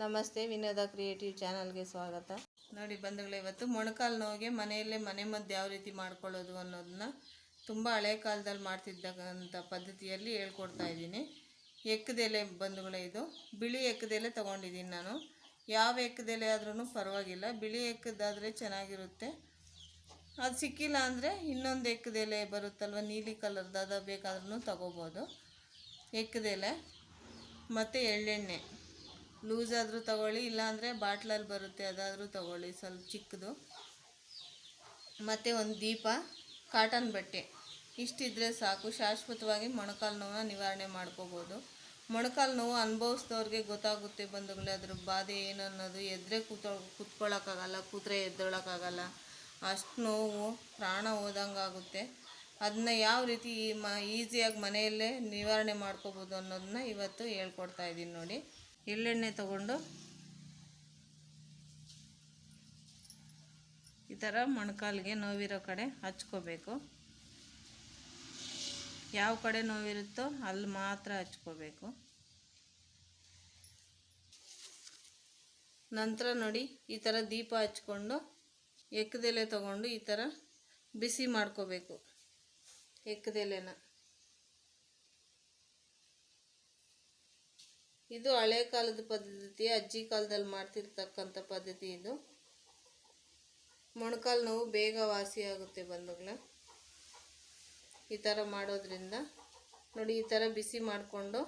ನಮಸ್ತೆ, ವಿನೋದ ಕ್ರಿಯೇಟಿವ್ ಚಾನಲ್ಗೆ ಸ್ವಾಗತ. ನೋಡಿ ಬಂಧುಗಳು, ಇವತ್ತು ಮೊಣಕಾಲು ನೋವಿಗೆ ಮನೆಯಲ್ಲೇ ಮನೆ ಮದ್ದು ಯಾವ ರೀತಿ ಮಾಡ್ಕೊಳ್ಳೋದು ಅನ್ನೋದನ್ನ ತುಂಬ ಹಳೆ ಕಾಲದಲ್ಲಿ ಮಾಡ್ತಿದ್ದಕ್ಕಂಥ ಪದ್ಧತಿಯಲ್ಲಿ ಹೇಳ್ಕೊಡ್ತಾ ಇದ್ದೀನಿ. ಎಕ್ಕದೆಲೆ ಬಂಧುಗಳೇ ಇದು. ಬಿಳಿ ಎಕ್ಕದೆಲೆ ತೊಗೊಂಡಿದ್ದೀನಿ ನಾನು. ಯಾವ ಎಕ್ಕದೆಲೆ ಆದ್ರೂ ಪರವಾಗಿಲ್ಲ. ಬಿಳಿ ಎಕ್ಕದಾದರೆ ಚೆನ್ನಾಗಿರುತ್ತೆ. ಅದು ಸಿಕ್ಕಿಲ್ಲ ಅಂದರೆ ಇನ್ನೊಂದು ಎಕ್ಕದೆಲೆ ಬರುತ್ತಲ್ವ, ನೀಲಿ ಕಲರ್ದಾದ ಬೇಕಾದ್ರೂ ತಗೋಬೋದು. ಎಕ್ಕದೆಲೆ, ಮತ್ತು ಎಳ್ಳೆಣ್ಣೆ. ಲೂಸ್ ಆದರೂ ತಗೊಳ್ಳಿ, ಇಲ್ಲಾಂದರೆ ಬಾಟ್ಲಲ್ಲಿ ಬರುತ್ತೆ, ಅದಾದರೂ ತಗೊಳ್ಳಿ, ಸ್ವಲ್ಪ ಚಿಕ್ಕದು. ಮತ್ತು ಒಂದು ದೀಪ, ಕಾಟನ್ ಬಟ್ಟೆ. ಇಷ್ಟಿದ್ರೆ ಸಾಕು. ಶಾಶ್ವತವಾಗಿ ಮೊಣಕಾಲು ನೋವನ್ನ ನಿವಾರಣೆ ಮಾಡ್ಕೋಬೋದು. ಮೊಣಕಾಲು ನೋವು ಅನುಭವಿಸ್ದವ್ರಿಗೆ ಗೊತ್ತಾಗುತ್ತೆ ಬಂಧುಗಳೇ, ಅದ್ರ ಬಾಧೆ ಏನು ಅನ್ನೋದು ಎದ್ರೆ ಕೂತೊ ಕೂತ್ಕೊಳ್ಳೋಕ್ಕಾಗಲ್ಲ ಕೂತ್ರೆ ಎದ್ದೊಳಕ್ಕಾಗಲ್ಲ. ಅಷ್ಟು ನೋವು, ಪ್ರಾಣ ಹೋದಂಗೆ ಆಗುತ್ತೆ. ಅದನ್ನ ಯಾವ ರೀತಿ ಈ ಮ, ಈಸಿಯಾಗಿ ಮನೆಯಲ್ಲೇ ನಿವಾರಣೆ ಮಾಡ್ಕೋಬೋದು ಅನ್ನೋದನ್ನ ಇವತ್ತು ಹೇಳ್ಕೊಡ್ತಾ ಇದ್ದೀನಿ ನೋಡಿ. ಎಳ್ಳೆಣ್ಣೆ ತಗೊಂಡು ಈ ಥರ ಮೊಣಕಾಲಿಗೆ ನೋವಿರೋ ಕಡೆ ಹಚ್ಕೋಬೇಕು. ಯಾವ ಕಡೆ ನೋವಿರುತ್ತೋ ಅಲ್ಲಿ ಮಾತ್ರ ಹಚ್ಕೋಬೇಕು. ನಂತರ ನೋಡಿ ಈ ಥರ ದೀಪ ಹಚ್ಕೊಂಡು ಎಕ್ಕದೆಲೆ ತಗೊಂಡು ಈ ಥರ ಬಿಸಿ ಮಾಡ್ಕೋಬೇಕು. ಎಕ್ಕದೆಲೆನ ಇದು ಹಳೆ ಕಾಲದ ಪದ್ಧತಿ, ಅಜ್ಜಿ ಕಾಲದಲ್ಲಿ ಮಾಡ್ತಿರ್ತಕ್ಕಂಥ ಪದ್ಧತಿ ಇದು. ಮೊಣಕಾಲು ನೋವು ಬೇಗ ವಾಸಿಯಾಗುತ್ತೆ ಬಂಧುಗಳ. ಈ ಥರ ಮಾಡೋದ್ರಿಂದ, ನೋಡಿ ಈ ಥರ ಬಿಸಿ ಮಾಡಿಕೊಂಡು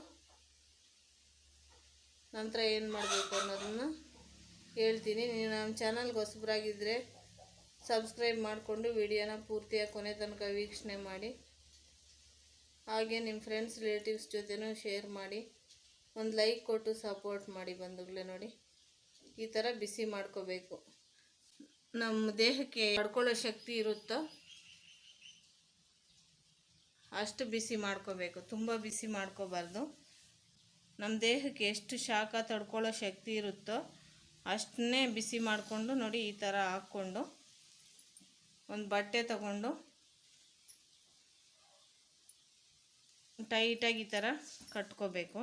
ನಂತರ ಏನು ಮಾಡಬೇಕು ಅನ್ನೋದನ್ನು ಹೇಳ್ತೀನಿ. ನೀವು ನಮ್ಮ ಚಾನಲ್ಗೆ ಹೊಸಬ್ರಾಗಿದ್ದರೆ ಸಬ್ಸ್ಕ್ರೈಬ್ ಮಾಡಿಕೊಂಡು ವಿಡಿಯೋನ ಪೂರ್ತಿಯಾಗಿ ಕೊನೆ ತನಕ ವೀಕ್ಷಣೆ ಮಾಡಿ. ಹಾಗೆ ನಿಮ್ಮ ಫ್ರೆಂಡ್ಸ್ ರಿಲೇಟಿವ್ಸ್ ಜೊತೆನೂ ಶೇರ್ ಮಾಡಿ. ಒಂದು ಲೈಕ್ ಕೊಟ್ಟು ಸಪೋರ್ಟ್ ಮಾಡಿ ಬಂಧುಗಳೇ ನೋಡಿ. ಈ ಥರ ಬಿಸಿ ಮಾಡ್ಕೋಬೇಕು. ನಮ್ಮ ದೇಹಕ್ಕೆ ಮಾಡ್ಕೊಳ್ಳೋ ಶಕ್ತಿ ಇರುತ್ತೋ ಅಷ್ಟು ಬಿಸಿ ಮಾಡ್ಕೋಬೇಕು. ತುಂಬ ಬಿಸಿ ಮಾಡ್ಕೋಬಾರ್ದು. ನಮ್ಮ ದೇಹಕ್ಕೆ ಎಷ್ಟು ಶಾಖ ತಡ್ಕೊಳ್ಳೋ ಶಕ್ತಿ ಇರುತ್ತೋ ಅಷ್ಟನ್ನೇ ಬಿಸಿ ಮಾಡಿಕೊಂಡು ನೋಡಿ ಈ ಥರ ಹಾಕ್ಕೊಂಡು ಒಂದು ಬಟ್ಟೆ ತಗೊಂಡು ಟೈಟಾಗಿ ಈ ಥರ ಕಟ್ಕೋಬೇಕು.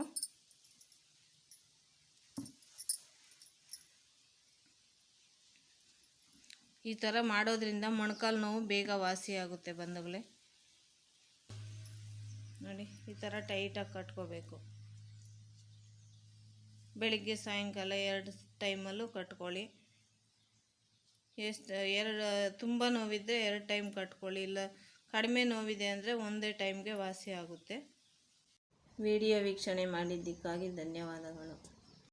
ಈ ಥರ ಮಾಡೋದ್ರಿಂದ ಮೊಣಕಾಲು ನೋವು ಬೇಗ ವಾಸಿಯಾಗುತ್ತೆ ಬಂಧುಗಳೇ ನೋಡಿ, ಈ ಥರ ಟೈಟಾಗಿ ಕಟ್ಕೋಬೇಕು. ಬೆಳಿಗ್ಗೆ ಸಾಯಂಕಾಲ ಎರಡು ಟೈಮಲ್ಲೂ ಕಟ್ಕೊಳ್ಳಿ. ಎಷ್ಟು, ಎರಡು, ತುಂಬ ನೋವಿದ್ದರೆ ಎರಡು ಟೈಮ್ ಕಟ್ಕೊಳ್ಳಿ. ಇಲ್ಲ, ಕಡಿಮೆ ನೋವಿದೆ ಅಂದರೆ ಒಂದೇ ಟೈಮ್ಗೆ ವಾಸಿ ಆಗುತ್ತೆ ವಿಡಿಯೋ ವೀಕ್ಷಣೆ ಮಾಡಿದ್ದಕ್ಕಾಗಿ ಧನ್ಯವಾದಗಳು.